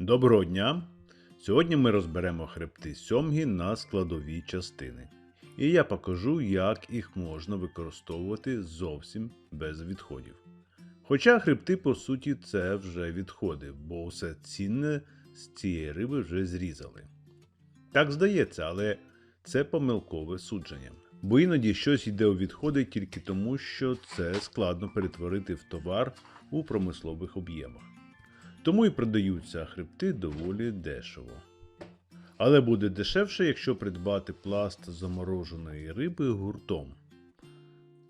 Доброго дня! Сьогодні ми розберемо хребти сьомги на складові частини. І я покажу, як їх можна використовувати зовсім без відходів. Хоча хребти, по суті, це вже відходи, бо все цінне з цієї риби вже зрізали. Так здається, але це помилкове судження. Бо іноді щось йде у відходи тільки тому, що це складно перетворити в товар у промислових об'ємах. Тому і продаються хребти доволі дешево. Але буде дешевше, якщо придбати пласт замороженої риби гуртом.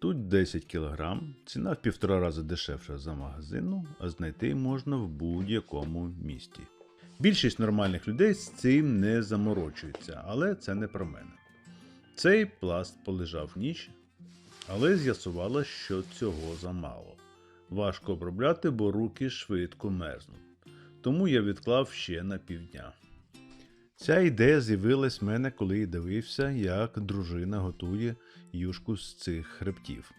Тут 10 кг, ціна в півтора рази дешевша за магазину, а знайти можна в будь-якому місті. Більшість нормальних людей з цим не заморочується, але це не про мене. Цей пласт полежав ніч, але з'ясувалось, що цього замало. Важко обробляти, бо руки швидко мерзнуть. Тому я відклав ще на півдня. Ця ідея з'явилась в мене, коли я дивився, як дружина готує юшку з цих хребтів.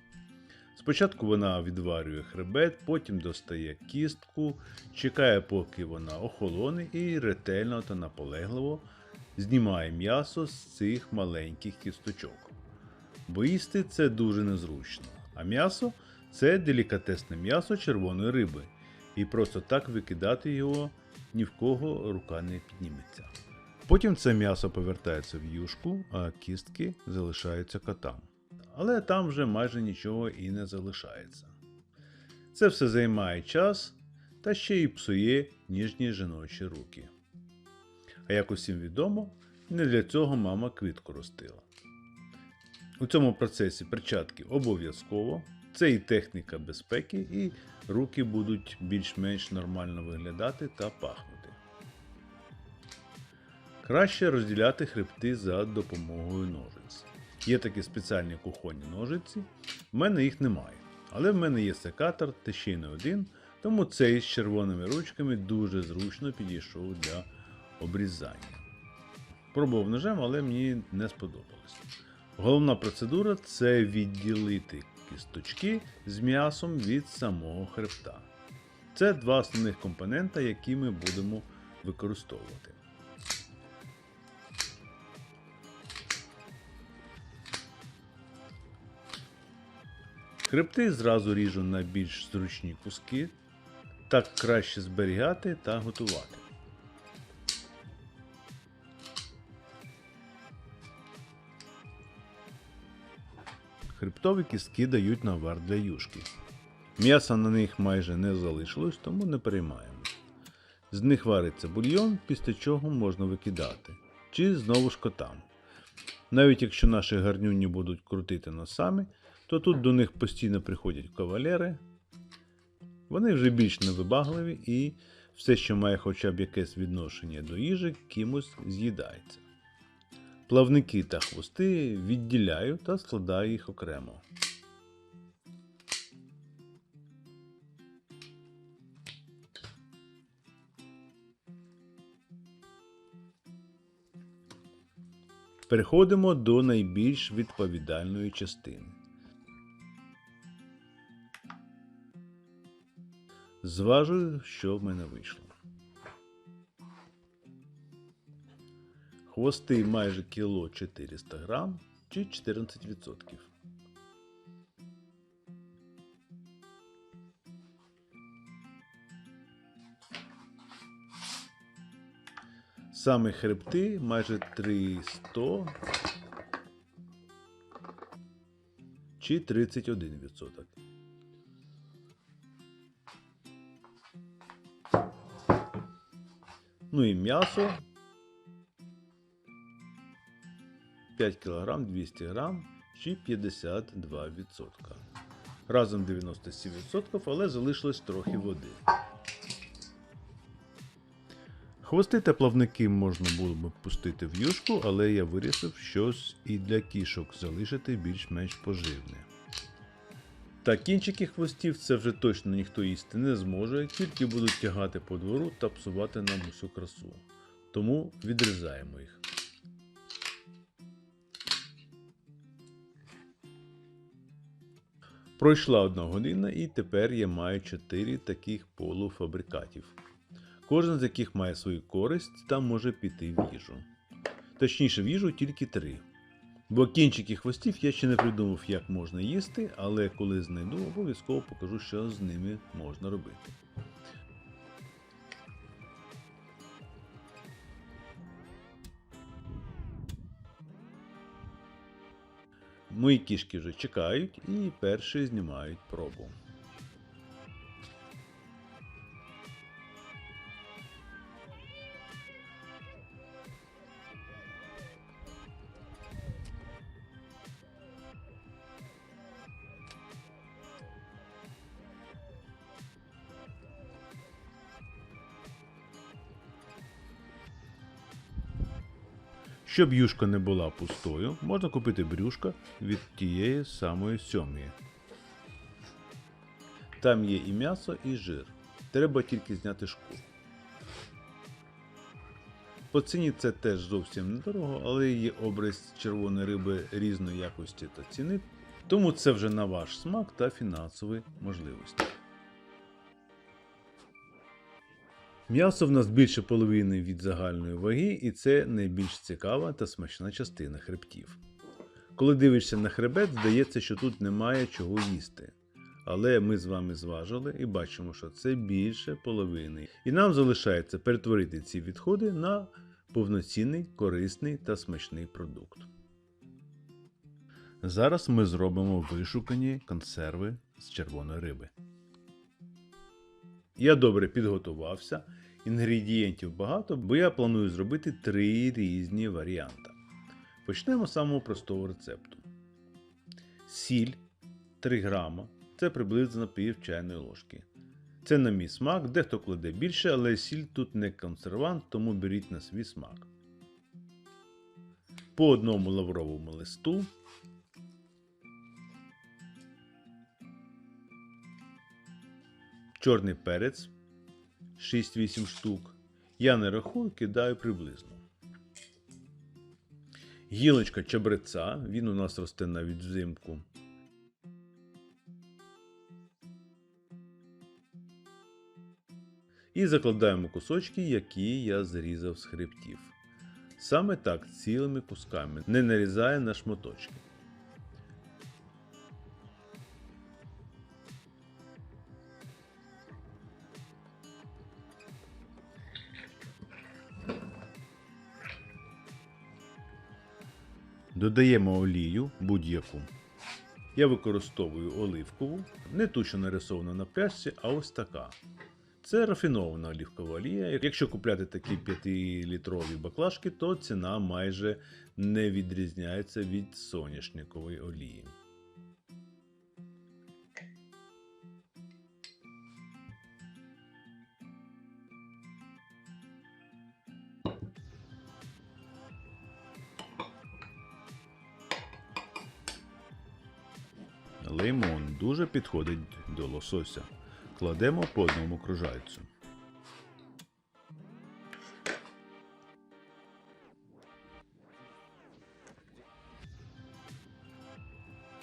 Спочатку вона відварює хребет, потім достає кістку, чекає, поки вона охолоне, і ретельно та наполегливо знімає м'ясо з цих маленьких кісточок. Бо їсти це дуже незручно, а м'ясо це делікатесне м'ясо червоної риби, і просто так викидати його ні в кого рука не підніметься. Потім це м'ясо повертається в юшку, а кістки залишаються котам. Але там вже майже нічого і не залишається. Це все займає час та ще й псує ніжні жіночі руки. А як усім відомо, не для цього мама квітку ростила. У цьому процесі перчатки обов'язково, це і техніка безпеки, і руки будуть більш-менш нормально виглядати та пахнути. Краще розділяти хребти за допомогою ножиць. Є такі спеціальні кухонні ножиці, в мене їх немає. Але в мене є секатор та ще й не один, тому цей з червоними ручками дуже зручно підійшов для обрізання. Пробував ножем, але мені не сподобалось. Головна процедура це відділити кісточки з м'ясом від самого хребта. Це два основних компонента, які ми будемо використовувати. Хребти зразу ріжу на більш зручні куски, так краще зберігати та готувати. Хребтові кістки дають навар для юшки. М'яса на них майже не залишилось, тому не переймаємо. З них вариться бульйон, після чого можна викидати, чи знову ж котам. Навіть якщо наші гарнюні будуть крутити носами, то тут до них постійно приходять кавалери. Вони вже більш невибагливі і все, що має хоча б якесь відношення до їжі, кимось з'їдається. Плавники та хвости відділяю та складаю їх окремо. Переходимо до найбільш відповідальної частини. Зважую, що в мене вийшло. Хвости майже кіло 400 грам чи 14%. Саме хребти майже 300 чи 31%. Ну і м'ясо 5 кг 200 г чи 52%. Разом 97%, але залишилось трохи води. Хвости та плавники можна було б пустити в юшку, але я вирішив щось і для кішок залишити більш-менш поживне. Та кінчики хвостів це вже точно ніхто їсти не зможе, тільки будуть тягати по двору та псувати нам усю красу. Тому відрізаємо їх. Пройшла одна година і тепер я маю 4 таких полуфабрикатів. кожен з яких має свою користь та може піти в їжу. Точніше, в їжу тільки три. Бо кінчики хвостів я ще не придумав, як можна їсти, але коли знайду, обов'язково покажу, що з ними можна робити. Мої кішки вже чекають і перші знімають пробу. Щоб юшка не була пустою, можна купити брюшка від тієї самої сьомої. Там є і м'ясо, і жир. Треба тільки зняти шкуру. По ціні це теж зовсім недорого, але є образ червоної риби різної якості та ціни, тому це вже на ваш смак та фінансові можливості. М'ясо в нас більше половини від загальної ваги, і це найбільш цікава та смачна частина хребтів. Коли дивишся на хребет, здається, що тут немає чого їсти. Але ми з вами зважили і бачимо, що це більше половини. І нам залишається перетворити ці відходи на повноцінний, корисний та смачний продукт. Зараз ми зробимо вишукані консерви з червоної риби. Я добре підготувався, інгредієнтів багато, бо я планую зробити три різні варіанти. Почнемо з самого простого рецепту. Сіль 3 грама це приблизно пів чайної ложки. Це на мій смак, дехто кладе більше, але сіль тут не консервант, тому беріть на свій смак. По одному лавровому листу. Чорний перець 6-8 штук. Я не рахую, кидаю приблизно. Гілочка чабреця, він у нас росте навіть взимку. І закладаємо кусочки, які я зрізав з хребтів. Саме так цілими кусками, не нарізає на шматочки. Додаємо олію будь-яку. Я використовую оливкову, не ту, що нарисована на пляшці, а ось така. Це рафінована олівкова олія. Якщо купляти такі 5-літрові баклажки, то ціна майже не відрізняється від соняшникової олії. Дуже підходить до лосося. Кладемо по одному кружальцю.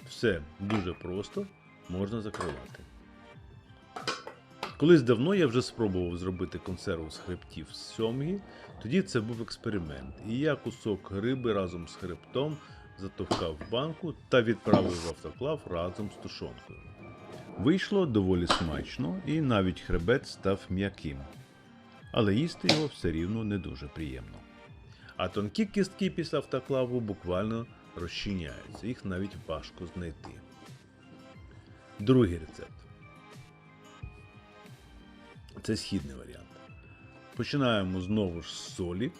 Все дуже просто, можна закривати. Колись давно я вже спробував зробити консерву з хребтів з сьомги, тоді це був експеримент. І я кусок риби разом з хребтом затовкав в банку та відправив в автоклав разом з тушонкою. Вийшло доволі смачно і навіть хребет став м'яким. Але їсти його все рівно не дуже приємно. А тонкі кістки після автоклаву буквально розчиняються, їх навіть важко знайти. Другий рецепт. Це східний варіант. Починаємо знову ж з солі.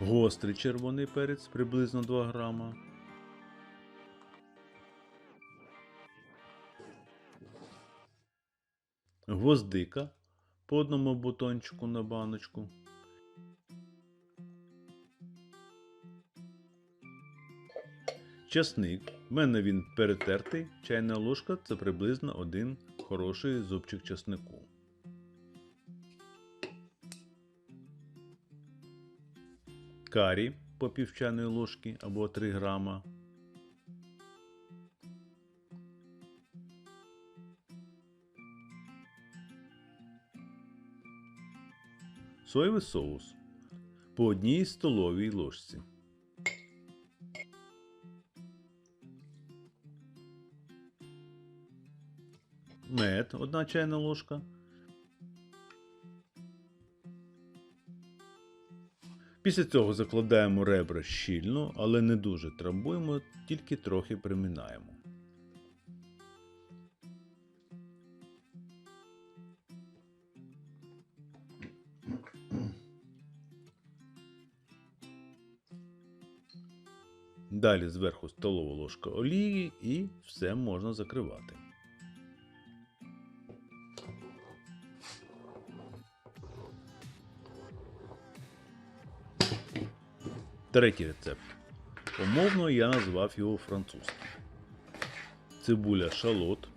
Гострий червоний перець приблизно 2 грама. Гвоздика по одному бутончику на баночку. Часник. В мене він перетертий. Чайна ложка це приблизно один хороший зубчик часнику. Карі по пів чайної ложки або 3 грама. Соєвий соус по одній столовій ложці. Мед 1 чайна ложка. Після цього закладаємо ребра щільно, але не дуже трамбуємо, тільки трохи приминаємо. Далі зверху столова ложка олії і все можна закривати. Третій рецепт. Умовно я назвав його французьким. Цибуля шалот.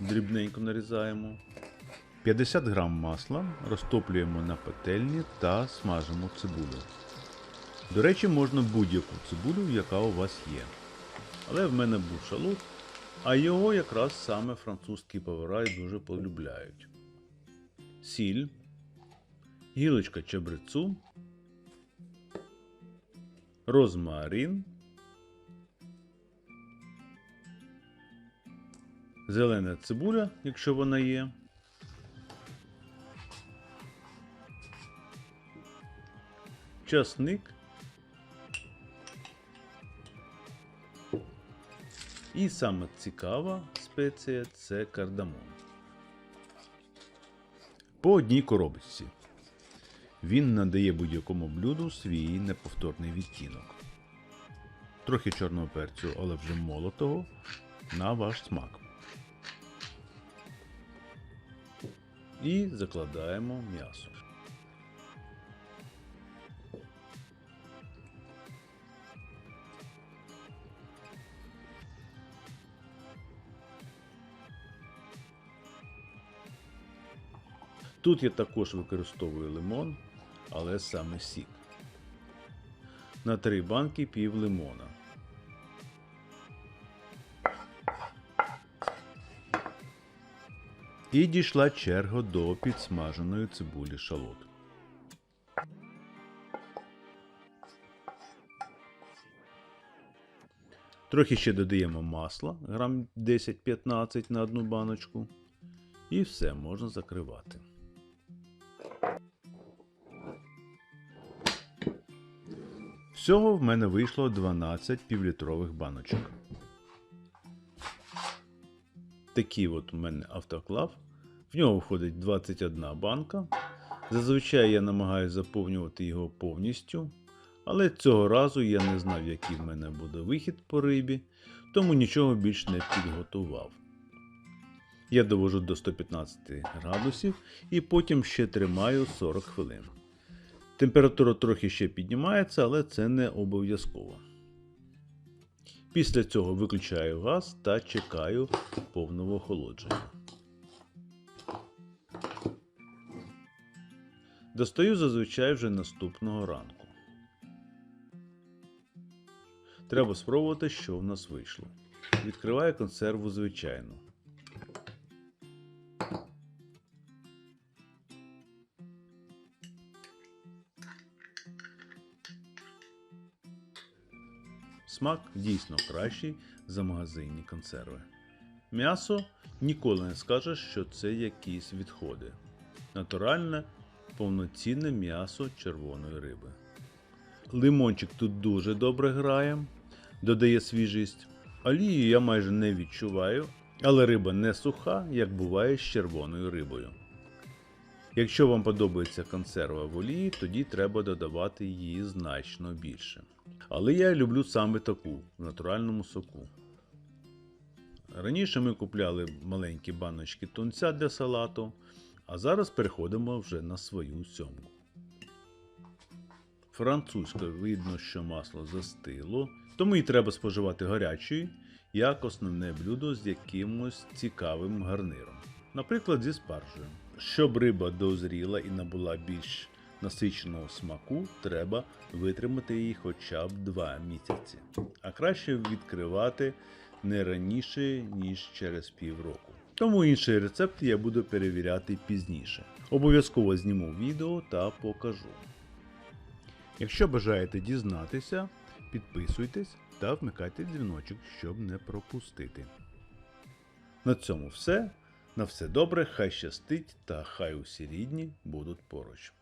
Дрібненько нарізаємо. 50 грам масла розтоплюємо на пательні та смажимо цибулю. До речі, можна будь-яку цибулю, яка у вас є. Але в мене був шалот, а його якраз саме французькі повара дуже полюбляють. Сіль, гілочка чебрецу, розмарин, зелена цибуля, якщо вона є. Часник І саме цікава спеція це кардамон. По одній коробочці. Він надає будь-якому блюду свій неповторний відтінок. Трохи чорного перцю, але вже молотого на ваш смак. І закладаємо м'ясо. Тут я також використовую лимон, але саме сік. На три банки пів лимона. І дійшла черга до підсмаженої цибулі шалот. Трохи ще додаємо масла, грам 10-15 на одну баночку. І все можна закривати. Всього в мене вийшло 12 півлітрових баночок. Такий от у мене автоклав. В нього входить 21 банка. Зазвичай я намагаюся заповнювати його повністю. Але цього разу я не знав, який в мене буде вихід по рибі, тому нічого більш не підготував. Я довожу до 115 градусів і потім ще тримаю 40 хвилин. Температура трохи ще піднімається, але це не обов'язково. Після цього виключаю газ та чекаю повного охолодження. Достаю зазвичай вже наступного ранку. Треба спробувати, що в нас вийшло. Відкриваю консерву звичайно. Смак дійсно кращий за магазинні консерви. М'ясо ніколи не скажеш, що це якісь відходи. Натуральне, повноцінне м'ясо червоної риби. Лимончик тут дуже добре грає, додає свіжість. Олії я майже не відчуваю, але риба не суха, як буває з червоною рибою. Якщо вам подобається консерва в олії, тоді треба додавати її значно більше. Але я люблю саме таку в натуральному соку. Раніше ми купляли маленькі баночки тунця для салату, а зараз переходимо вже на свою сьомку. Французько видно, що масло застило, тому і треба споживати гарячою, як основне блюдо з якимось цікавим гарниром, наприклад, зі спаржею. Щоб риба дозріла і набула більш насиченого смаку, треба витримати її хоча б 2 місяці. А краще відкривати не раніше, ніж через півроку. Тому інший рецепт я буду перевіряти пізніше. Обов'язково зніму відео та покажу. Якщо бажаєте дізнатися, підписуйтесь та вмикайте дзвіночок, щоб не пропустити. На цьому все. На все добре, хай щастить та хай усі рідні будуть поруч.